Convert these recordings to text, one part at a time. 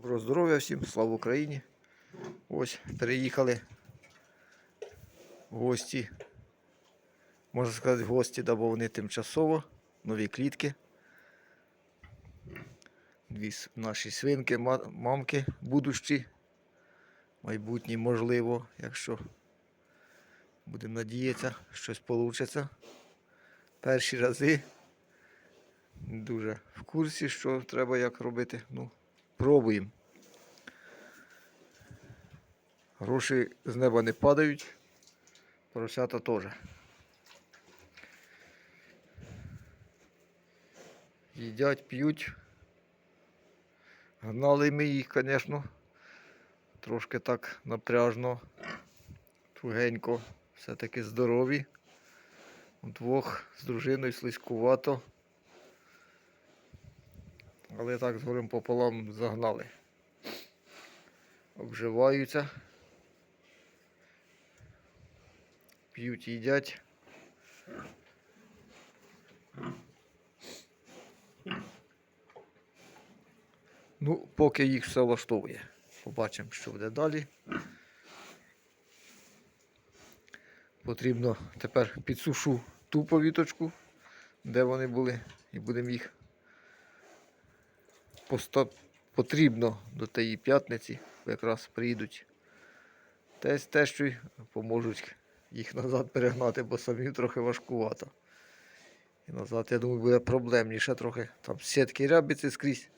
Доброго здоров'я всім, слава Україні. Ось переїхали гості. Можна сказати, гості, да, бо вони тимчасово, нові клітки. Дві наші свинки, мамки будущі. Майбутні, можливо, якщо будемо надіятися, щось вийде. Перші рази дуже в курсі, що треба як робити. Ну, пробуємо. Гроші з неба не падають, поросята теж. Їдять, п'ють. Гнали ми їх, звісно. Трошки так напряжно, тугенько, все-таки здорові. Двох з дружиною слизькувато. Але так з горем пополам загнали. Обживаються. П'ють, їдять. Ну, поки їх все влаштовує. Побачимо, що буде далі. Потрібно тепер підсушу ту повіточку, де вони були, і будемо їх. Потрібно до тієї п'ятниці, якраз приїдуть тесть тещу, поможуть їх назад перегнати, бо самі трохи важкувато. І назад, я думаю, буде проблемніше трохи. Там сітки рябиці скрізь.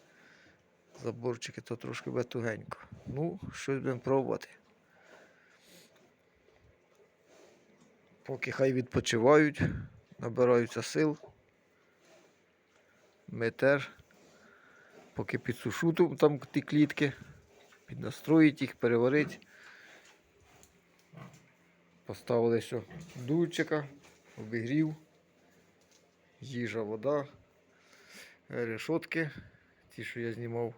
Заборчики, то трошки буде тугенько. Ну, щось будемо пробувати. Поки хай відпочивають, набираються сил. Ми теж. Поки підсушу там ті клітки, піднастроїть їх, переварить. Поставили що дульчика, обігрів, їжа, вода, решотки, ті, що я знімав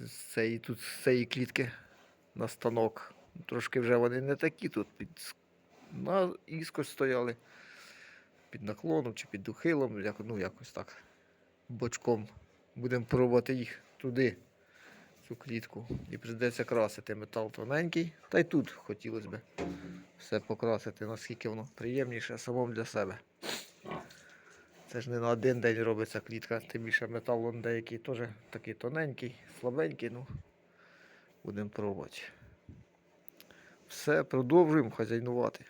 з цієї, тут, з цієї клітки на станок. Трошки вже вони не такі тут під на іскось стояли. Під наклоном чи під ухилом, як, ну якось так. Бочком. Будемо пробувати їх туди, цю клітку. І прийдеться красити метал тоненький. Та й тут хотілося б все покрасити, наскільки воно приємніше самому для себе. Це ж не на один день робиться клітка, тим більше метал он деякий теж такий тоненький, слабенький, ну будемо пробувати. Все, продовжуємо хазяйнувати.